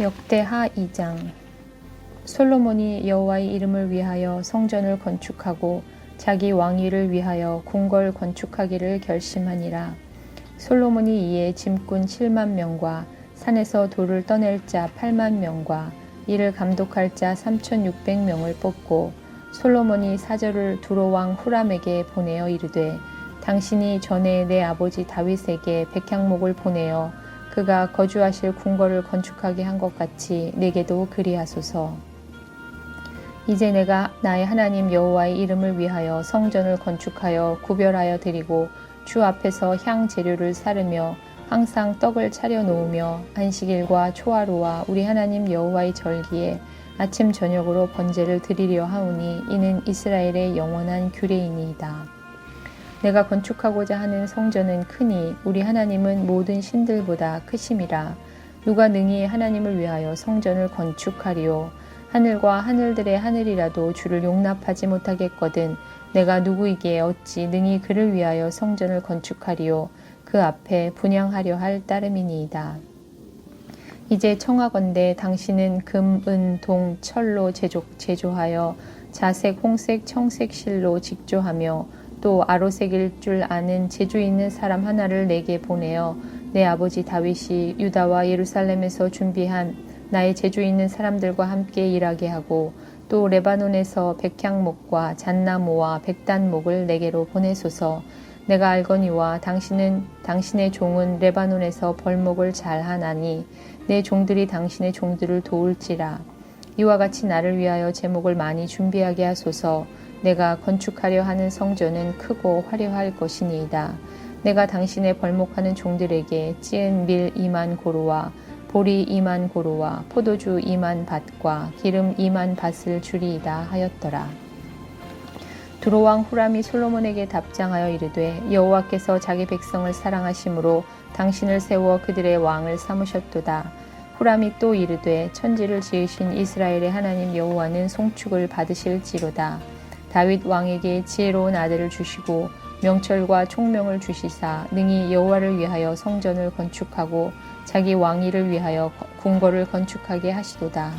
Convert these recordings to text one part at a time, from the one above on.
역대하 2장 솔로몬이 여호와의 이름을 위하여 성전을 건축하고 자기 왕위를 위하여 궁궐 건축하기를 결심하니라. 솔로몬이 이에 짐꾼 7만 명과 산에서 돌을 떠낼 자 8만 명과 이를 감독할 자 3,600명을 뽑고 솔로몬이 사절을 두로왕 후람에게 보내어 이르되 당신이 전에 내 아버지 다윗에게 백향목을 보내어 그가 거주하실 궁궐을 건축하게 한 것 같이 내게도 그리하소서. 이제 내가 나의 하나님 여호와의 이름을 위하여 성전을 건축하여 구별하여 드리고 주 앞에서 향 재료를 사르며 항상 떡을 차려 놓으며 안식일과 초하루와 우리 하나님 여호와의 절기에 아침 저녁으로 번제를 드리려 하오니 이는 이스라엘의 영원한 규례이니이다. 내가 건축하고자 하는 성전은 크니 우리 하나님은 모든 신들보다 크심이라. 누가 능히 하나님을 위하여 성전을 건축하리요? 하늘과 하늘들의 하늘이라도 주를 용납하지 못하겠거든 내가 누구에게 어찌 능히 그를 위하여 성전을 건축하리요? 그 앞에 분양하려 할 따름이니이다. 이제 청하건대 당신은 금, 은, 동, 철로 제조, 제조하여 자색, 홍색, 청색 실로 직조하며 또 아로색일 줄 아는 재주 있는 사람 하나를 내게 보내어 내 아버지 다윗이 유다와 예루살렘에서 준비한 나의 재주 있는 사람들과 함께 일하게 하고 또 레바논에서 백향목과 잣나무와 백단목을 내게로 보내소서. 내가 알거니와 당신은 당신의 종은 레바논에서 벌목을 잘 하나니 내 종들이 당신의 종들을 도울지라 이와 같이 나를 위하여 제목을 많이 준비하게 하소서 내가 건축하려 하는 성전은 크고 화려할 것이니이다. 내가 당신의 벌목하는 종들에게 찌은 밀 이만 고루와 보리 이만 고루와 포도주 이만 밭과 기름 이만 밭을 주리이다 하였더라. 두로왕 후람이 솔로몬에게 답장하여 이르되 여호와께서 자기 백성을 사랑하심으로 당신을 세워 그들의 왕을 삼으셨도다. 후람이 또 이르되 천지를 지으신 이스라엘의 하나님 여호와는 송축을 받으실지로다. 다윗 왕에게 지혜로운 아들을 주시고 명철과 총명을 주시사 능히 여호와를 위하여 성전을 건축하고 자기 왕위를 위하여 궁궐을 건축하게 하시도다.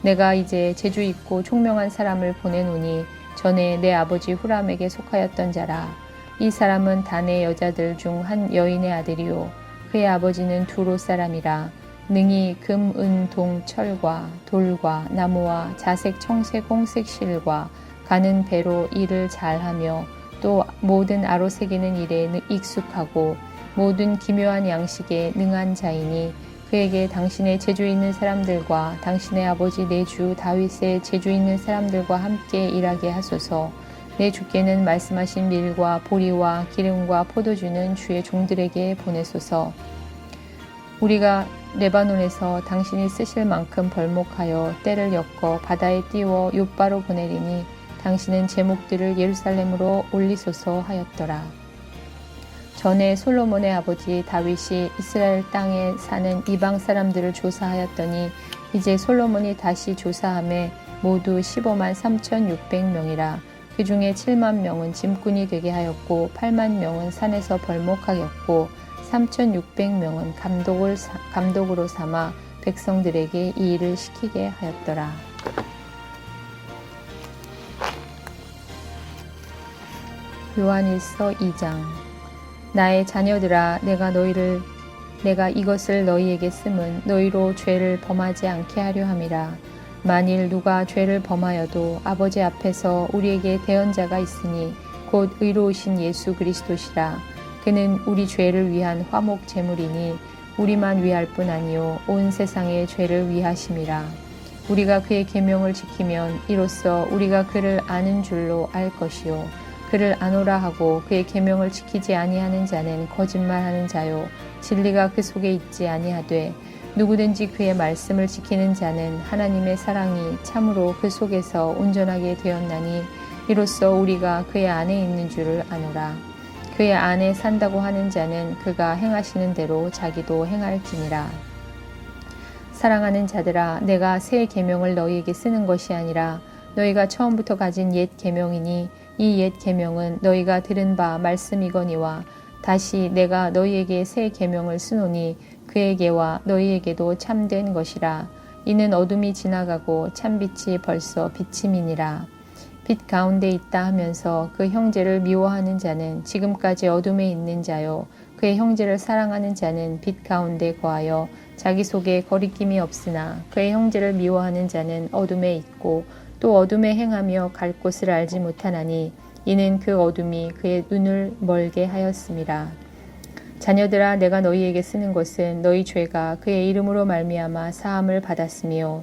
내가 이제 재주 있고 총명한 사람을 보내노니 전에 내 아버지 후람에게 속하였던 자라. 이 사람은 단의 여자들 중 한 여인의 아들이요 그의 아버지는 두로 사람이라. 능히 금, 은, 동, 철과 돌과 나무와 자색, 청색, 홍색 실과 가는 배로 일을 잘하며 또 모든 아로새기는 일에 익숙하고 모든 기묘한 양식에 능한 자이니 그에게 당신의 재주 있는 사람들과 당신의 아버지 내 주 다윗의 재주 있는 사람들과 함께 일하게 하소서. 내 주께는 말씀하신 밀과 보리와 기름과 포도주는 주의 종들에게 보내소서. 우리가 레바논에서 당신이 쓰실 만큼 벌목하여 때를 엮어 바다에 띄워 욥바로 보내리니 당신은 제목들을 예루살렘으로 올리소서 하였더라. 전에 솔로몬의 아버지 다윗이 이스라엘 땅에 사는 이방 사람들을 조사하였더니 이제 솔로몬이 다시 조사함에 모두 15만 3,600명이라 그 중에 7만 명은 짐꾼이 되게 하였고 8만 명은 산에서 벌목하였고 3,600명은 감독을 감독으로 삼아 백성들에게 이 일을 시키게 하였더라. 요한일서 2장. 나의 자녀들아 내가 너희를 내가 이것을 너희에게 쓰면 너희로 죄를 범하지 않게 하려 함이라. 만일 누가 죄를 범하여도 아버지 앞에서 우리에게 대언자가 있으니 곧 의로우신 예수 그리스도시라 그는 우리 죄를 위한 화목 제물이니 우리만 위할 뿐 아니요 온 세상의 죄를 위하심이라. 우리가 그의 계명을 지키면 이로써 우리가 그를 아는 줄로 알 것이요. 그를 아노라 하고 그의 계명을 지키지 아니하는 자는 거짓말하는 자요. 진리가 그 속에 있지 아니하되 누구든지 그의 말씀을 지키는 자는 하나님의 사랑이 참으로 그 속에서 온전하게 되었나니 이로써 우리가 그의 안에 있는 줄을 아노라 그의 안에 산다고 하는 자는 그가 행하시는 대로 자기도 행할지니라. 사랑하는 자들아 내가 새 계명을 너희에게 쓰는 것이 아니라 너희가 처음부터 가진 옛 계명이니 이 옛 계명은 너희가 들은 바 말씀이거니와 다시 내가 너희에게 새 계명을 쓰노니 그에게와 너희에게도 참된 것이라. 이는 어둠이 지나가고 참 빛이 벌써 비침이니라 빛 가운데 있다 하면서 그 형제를 미워하는 자는 지금까지 어둠에 있는 자요 그의 형제를 사랑하는 자는 빛 가운데 거하여 자기 속에 거리낌이 없으나 그의 형제를 미워하는 자는 어둠에 있고 또 어둠에 행하며 갈 곳을 알지 못하나니 이는 그 어둠이 그의 눈을 멀게 하였음이라. 자녀들아 내가 너희에게 쓰는 것은 너희 죄가 그의 이름으로 말미암아 사함을 받았으며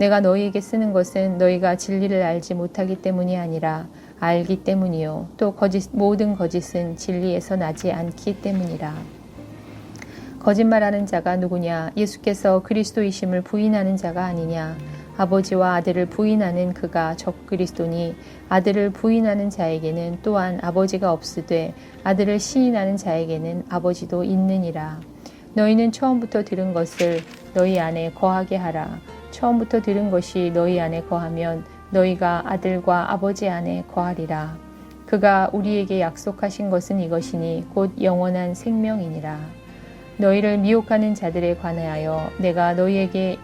내가 너희에게 쓰는 것은 너희가 진리를 알지 못하기 때문이 아니라 알기 때문이요. 또 거짓, 모든 거짓은 진리에서 나지 않기 때문이라. 거짓말하는 자가 누구냐? 예수께서 그리스도이심을 부인하는 자가 아니냐? 아버지와 아들을 부인하는 그가 적 그리스도니 아들을 부인하는 자에게는 또한 아버지가 없으되 아들을 시인하는 자에게는 아버지도 있느니라. 너희는 처음부터 들은 것을 너희 안에 거하게 하라. 처음부터 들은 것이 너희 안에 거하면 너희가 아들과 아버지 안에 거하리라. 그가 우리에게 약속하신 것은 이것이니 곧 영원한 생명이니라. 너희를 미혹하는 자들에 관하여 내가 너희에게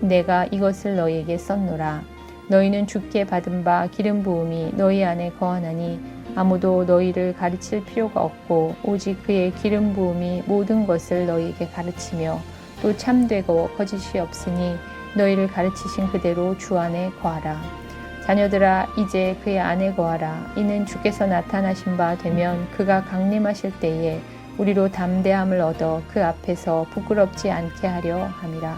내가 이것을 너희에게 썼노라. 너희는 주께 받은 바 기름 부음이 너희 안에 거하나니 아무도 너희를 가르칠 필요가 없고 오직 그의 기름 부음이 모든 것을 너희에게 가르치며 또 참되고 거짓이 없으니 너희를 가르치신 그대로 주 안에 거하라. 자녀들아 이제 그의 안에 거하라. 이는 주께서 나타나신 바 되면 그가 강림하실 때에 우리로 담대함을 얻어 그 앞에서 부끄럽지 않게 하려 함이라.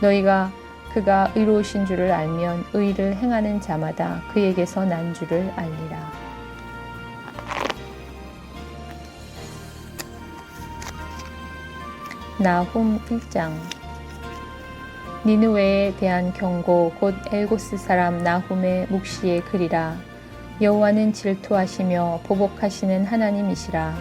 너희가 그가 의로우신 줄을 알면 의를 행하는 자마다 그에게서 난 줄을 알리라. 나훔 1장 니느웨에 대한 경고 곧 엘고스 사람 나훔의 묵시의 글이라. 여호와는 질투하시며 보복하시는 하나님이시라.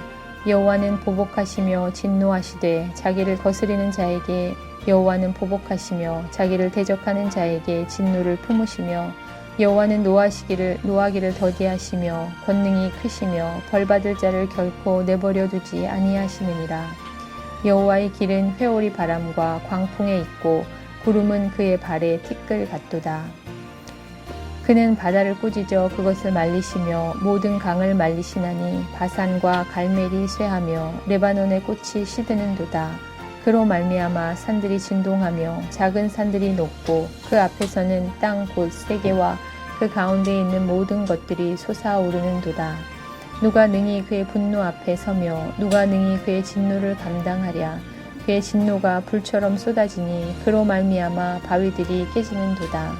여호와는 보복하시며 진노하시되 자기를 거스리는 자에게 여호와는 보복하시며 자기를 대적하는 자에게 진노를 품으시며 여호와는 노하시기를 노하기를 더디하시며 권능이 크시며 벌받을 자를 결코 내버려 두지 아니하시느니라. 여호와의 길은 회오리 바람과 광풍에 있고 구름은 그의 발에 티끌 같도다. 그는 바다를 꾸짖어 그것을 말리시며 모든 강을 말리시나니 바산과 갈멜이 쇠하며 레바논의 꽃이 시드는도다. 그로 말미암아 산들이 진동하며 작은 산들이 높고 그 앞에서는 땅곳 세계와 그 가운데 있는 모든 것들이 솟아오르는도다. 누가 능히 그의 분노 앞에 서며 누가 능히 그의 진노를 감당하랴. 그의 진노가 불처럼 쏟아지니 그로 말미암아 바위들이 깨지는도다.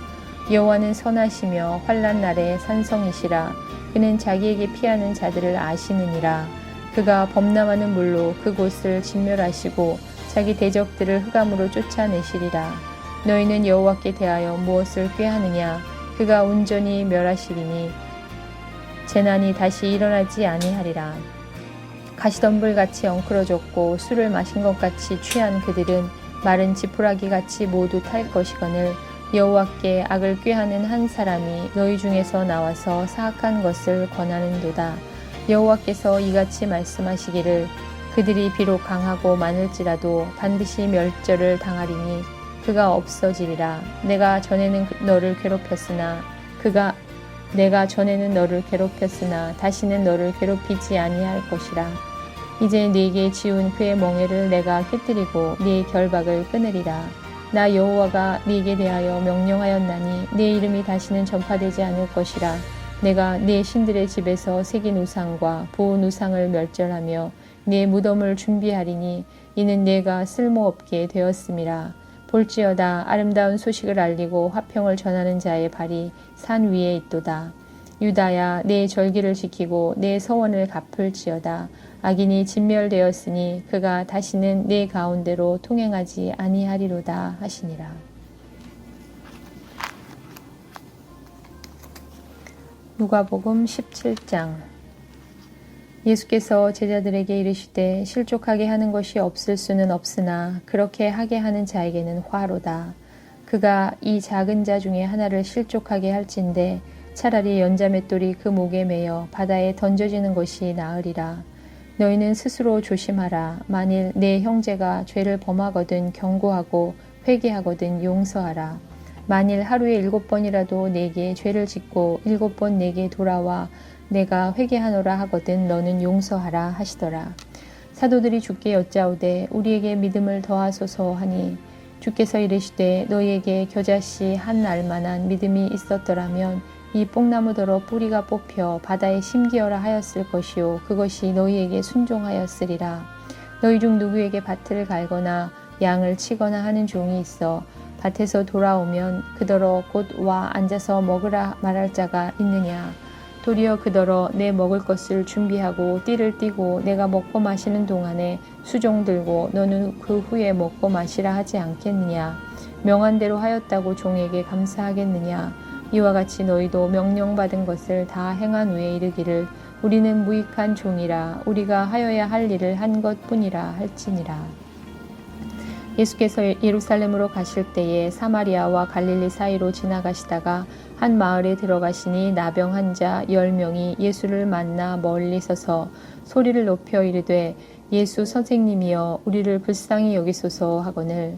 여호와는 선하시며 환란 날에 산성이시라. 그는 자기에게 피하는 자들을 아시느니라. 그가 범람하는 물로 그곳을 진멸하시고 자기 대적들을 흑암으로 쫓아내시리라. 너희는 여호와께 대하여 무엇을 꾀하느냐? 그가 온전히 멸하시리니 재난이 다시 일어나지 아니하리라. 가시덤불같이 엉클어졌고 술을 마신 것 같이 취한 그들은 마른 지푸라기 같이 모두 탈 것이거늘 여호와께 악을 꾀하는 한 사람이 너희 중에서 나와서 사악한 것을 권하는도다. 여호와께서 이같이 말씀하시기를 그들이 비록 강하고 많을지라도 반드시 멸절을 당하리니 그가 없어지리라. 내가 전에는 그- 너를 괴롭혔으나 그가 내가 전에는 너를 괴롭혔으나 다시는 너를 괴롭히지 아니할 것이라. 이제 네게 지운 그의 멍에를 내가 깨뜨리고 네 결박을 끊으리라. 나 여호와가 네게 대하여 명령하였나니 네 이름이 다시는 전파되지 않을 것이라. 내가 네 신들의 집에서 새긴 우상과 부은 우상을 멸절하며 네 무덤을 준비하리니 이는 내가 쓸모없게 되었음이라. 볼지어다 아름다운 소식을 알리고 화평을 전하는 자의 발이 산 위에 있도다. 유다야 내 절기를 지키고 내 서원을 갚을지어다. 악인이 진멸되었으니 그가 다시는 내 가운데로 통행하지 아니하리로다 하시니라. 누가복음 17장 예수께서 제자들에게 이르시되 실족하게 하는 것이 없을 수는 없으나 그렇게 하게 하는 자에게는 화로다. 그가 이 작은 자 중에 하나를 실족하게 할진대 차라리 연자맷돌이 그 목에 매여 바다에 던져지는 것이 나으리라. 너희는 스스로 조심하라. 만일 내 형제가 죄를 범하거든 경고하고 회개하거든 용서하라. 만일 하루에 일곱 번이라도 내게 죄를 짓고 일곱 번 내게 돌아와 내가 회개하노라 하거든 너는 용서하라 하시더라. 사도들이 주께 여짜오되 우리에게 믿음을 더하소서 하니 주께서 이르시되 너희에게 겨자씨 한 알만한 믿음이 있었더라면 이 뽕나무더러 뿌리가 뽑혀 바다에 심기어라 하였을 것이요 그것이 너희에게 순종하였으리라. 너희 중 누구에게 밭을 갈거나 양을 치거나 하는 종이 있어 밭에서 돌아오면 그더러 곧 와 앉아서 먹으라 말할 자가 있느냐? 도리어 그더러 내 먹을 것을 준비하고 띠를 띠고 내가 먹고 마시는 동안에 수종 들고 너는 그 후에 먹고 마시라 하지 않겠느냐? 명한 대로 하였다고 종에게 감사하겠느냐 이와 같이 너희도 명령받은 것을 다 행한 후에 이르기를 우리는 무익한 종이라 우리가 하여야 할 일을 한 것뿐이라 할지니라. 예수께서 예루살렘으로 가실 때에 사마리아와 갈릴리 사이로 지나가시다가 한 마을에 들어가시니 나병 환자 열 명이 예수를 만나 멀리 서서 소리를 높여 이르되 예수 선생님이여 우리를 불쌍히 여기소서 하거늘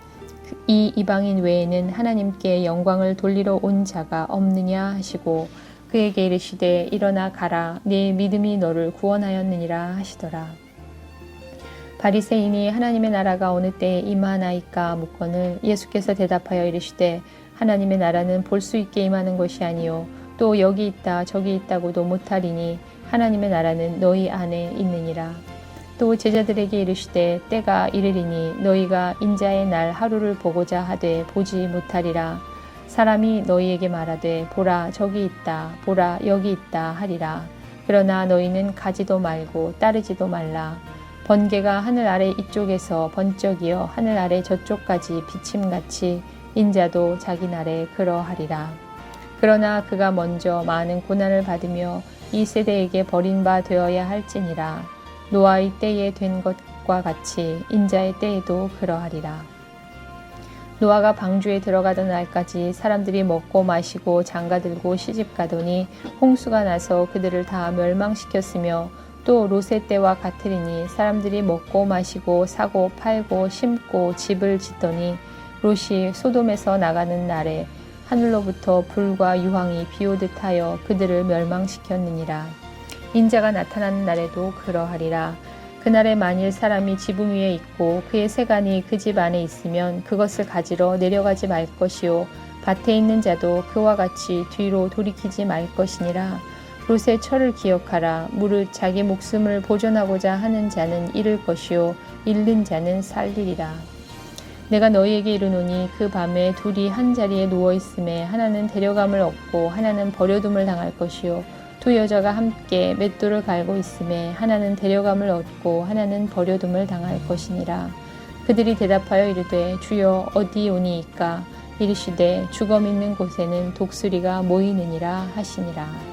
이 이방인 외에는 하나님께 영광을 돌리러 온 자가 없느냐 하시고 그에게 이르시되 일어나 가라 네 믿음이 너를 구원하였느니라 하시더라. 바리새인이 하나님의 나라가 어느 때에 임하나이까 묻거늘 예수께서 대답하여 이르시되 하나님의 나라는 볼 수 있게 임하는 것이 아니요 또 여기 있다 저기 있다고도 못하리니 하나님의 나라는 너희 안에 있느니라 또 제자들에게 이르시되 때가 이르리니 너희가 인자의 날 하루를 보고자 하되 보지 못하리라 사람이 너희에게 말하되 보라 저기 있다 보라 여기 있다 하리라 그러나 너희는 가지도 말고 따르지도 말라 번개가 하늘 아래 이쪽에서 번쩍이어 하늘 아래 저쪽까지 비침같이 인자도 자기 날에 그러하리라. 그러나 그가 먼저 많은 고난을 받으며 이 세대에게 버린 바 되어야 할지니라. 노아의 때에 된 것과 같이 인자의 때에도 그러하리라. 노아가 방주에 들어가던 날까지 사람들이 먹고 마시고 장가들고 시집가더니 홍수가 나서 그들을 다 멸망시켰으며 또 롯의 때와 같으리니 사람들이 먹고 마시고 사고 팔고 심고 집을 짓더니 롯이 소돔에서 나가는 날에 하늘로부터 불과 유황이 비오듯 하여 그들을 멸망시켰느니라. 인자가 나타나는 날에도 그러하리라. 그날에 만일 사람이 지붕 위에 있고 그의 세간이 그 집 안에 있으면 그것을 가지러 내려가지 말 것이요 밭에 있는 자도 그와 같이 뒤로 돌이키지 말 것이니라. 롯의 철을 기억하라. 무릇 자기 목숨을 보존하고자 하는 자는 잃을 것이요 잃는 자는 살리리라. 내가 너희에게 이르노니 그 밤에 둘이 한 자리에 누워 있음에 하나는 데려감을 얻고 하나는 버려둠을 당할 것이요 두 여자가 함께 맷돌을 갈고 있음에 하나는 데려감을 얻고 하나는 버려둠을 당할 것이니라. 그들이 대답하여 이르되 주여 어디 오니이까? 이르시되 죽음 있는 곳에는 독수리가 모이느니라 하시니라